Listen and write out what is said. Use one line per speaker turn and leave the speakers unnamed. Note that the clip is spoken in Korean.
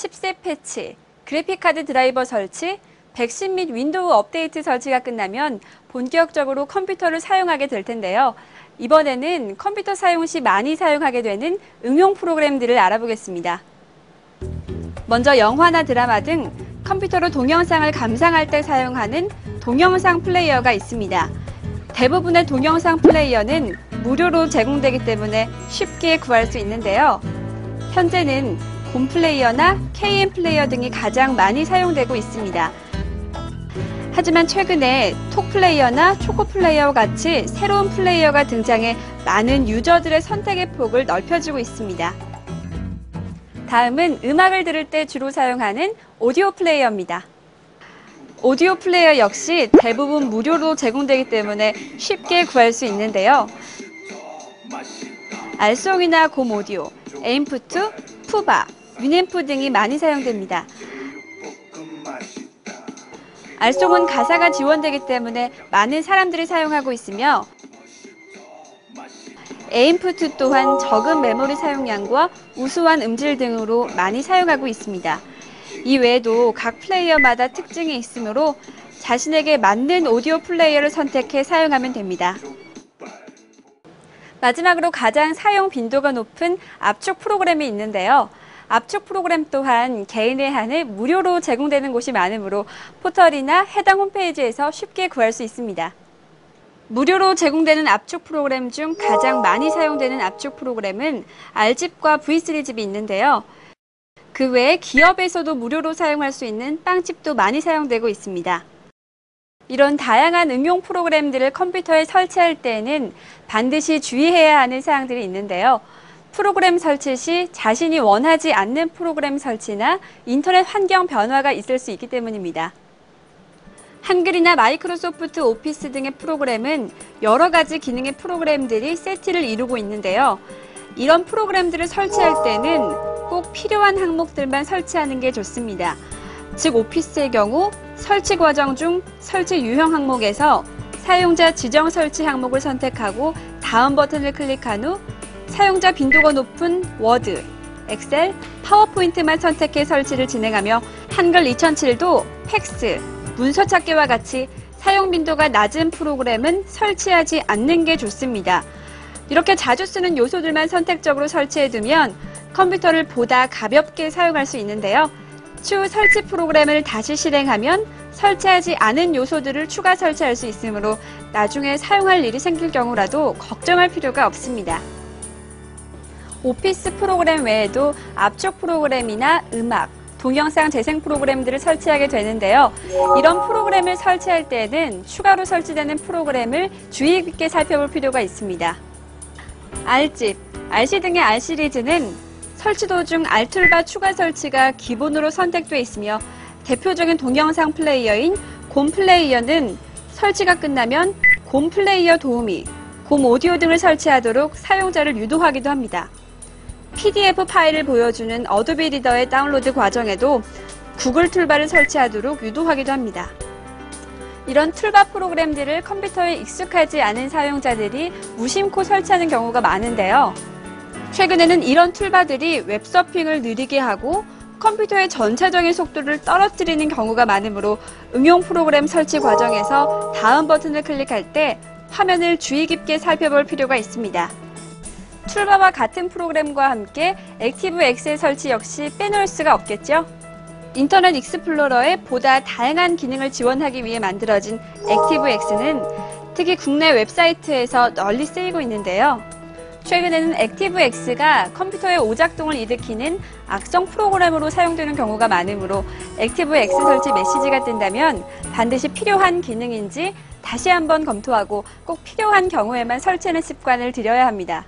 10세 패치, 그래픽카드 드라이버 설치, 백신 및 윈도우 업데이트 설치가 끝나면 본격적으로 컴퓨터를 사용하게 될 텐데요. 이번에는 컴퓨터 사용 시 많이 사용하게 되는 응용 프로그램들을 알아보겠습니다. 먼저 영화나 드라마 등 컴퓨터로 동영상을 감상할 때 사용하는 동영상 플레이어가 있습니다. 대부분의 동영상 플레이어는 무료로 제공되기 때문에 쉽게 구할 수 있는데요. 현재는 곰 플레이어나 KM 플레이어 등이 가장 많이 사용되고 있습니다. 하지만 최근에 톡 플레이어나 초코 플레이어와 같이 새로운 플레이어가 등장해 많은 유저들의 선택의 폭을 넓혀주고 있습니다. 다음은 음악을 들을 때 주로 사용하는 오디오 플레이어입니다. 오디오 플레이어 역시 대부분 무료로 제공되기 때문에 쉽게 구할 수 있는데요. 알송이나 곰 오디오, 에인푸트, 푸바, 위넴프 등이 많이 사용됩니다. 알송은 가사가 지원되기 때문에 많은 사람들이 사용하고 있으며 에인푸트 또한 적은 메모리 사용량과 우수한 음질 등으로 많이 사용하고 있습니다. 이 외에도 각 플레이어마다 특징이 있으므로 자신에게 맞는 오디오 플레이어를 선택해 사용하면 됩니다. 마지막으로 가장 사용 빈도가 높은 압축 프로그램이 있는데요. 압축 프로그램 또한 개인에 한해 무료로 제공되는 곳이 많으므로 포털이나 해당 홈페이지에서 쉽게 구할 수 있습니다. 무료로 제공되는 압축 프로그램 중 가장 많이 사용되는 압축 프로그램은 R집과 V3집이 있는데요. 그 외에 기업에서도 무료로 사용할 수 있는 빵집도 많이 사용되고 있습니다. 이런 다양한 응용 프로그램들을 컴퓨터에 설치할 때에는 반드시 주의해야 하는 사항들이 있는데요. 프로그램 설치 시 자신이 원하지 않는 프로그램 설치나 인터넷 환경 변화가 있을 수 있기 때문입니다. 한글이나 마이크로소프트 오피스 등의 프로그램은 여러 가지 기능의 프로그램들이 세트를 이루고 있는데요. 이런 프로그램들을 설치할 때는 꼭 필요한 항목들만 설치하는 게 좋습니다. 즉 오피스의 경우 설치 과정 중 설치 유형 항목에서 사용자 지정 설치 항목을 선택하고 다음 버튼을 클릭한 후 사용자 빈도가 높은 워드, 엑셀, 파워포인트만 선택해 설치를 진행하며 한글 2007도 팩스, 문서 찾기와 같이 사용 빈도가 낮은 프로그램은 설치하지 않는 게 좋습니다. 이렇게 자주 쓰는 요소들만 선택적으로 설치해두면 컴퓨터를 보다 가볍게 사용할 수 있는데요. 추후 설치 프로그램을 다시 실행하면 설치하지 않은 요소들을 추가 설치할 수 있으므로 나중에 사용할 일이 생길 경우라도 걱정할 필요가 없습니다. 오피스 프로그램 외에도 압축 프로그램이나 음악, 동영상 재생 프로그램들을 설치하게 되는데요. 이런 프로그램을 설치할 때에는 추가로 설치되는 프로그램을 주의 깊게 살펴볼 필요가 있습니다. R집, RC 등의 R 시리즈는 설치 도중 R툴바 추가 설치가 기본으로 선택되어 있으며 대표적인 동영상 플레이어인 곰 플레이어는 설치가 끝나면 곰 플레이어 도우미, 곰 오디오 등을 설치하도록 사용자를 유도하기도 합니다. PDF 파일을 보여주는 어도비 리더의 다운로드 과정에도 구글 툴바를 설치하도록 유도하기도 합니다. 이런 툴바 프로그램들을 컴퓨터에 익숙하지 않은 사용자들이 무심코 설치하는 경우가 많은데요. 최근에는 이런 툴바들이 웹서핑을 느리게 하고 컴퓨터의 전체적인 속도를 떨어뜨리는 경우가 많으므로 응용 프로그램 설치 과정에서 다음 버튼을 클릭할 때 화면을 주의 깊게 살펴볼 필요가 있습니다. 툴바와 같은 프로그램과 함께 액티브 엑셀 설치 역시 빼놓을 수가 없겠죠? 인터넷 익스플로러의 보다 다양한 기능을 지원하기 위해 만들어진 액티브 X는 특히 국내 웹사이트에서 널리 쓰이고 있는데요. 최근에는 액티브 X가 컴퓨터의 오작동을 일으키는 악성 프로그램으로 사용되는 경우가 많으므로 액티브 X 설치 메시지가 뜬다면 반드시 필요한 기능인지 다시 한번 검토하고 꼭 필요한 경우에만 설치하는 습관을 들여야 합니다.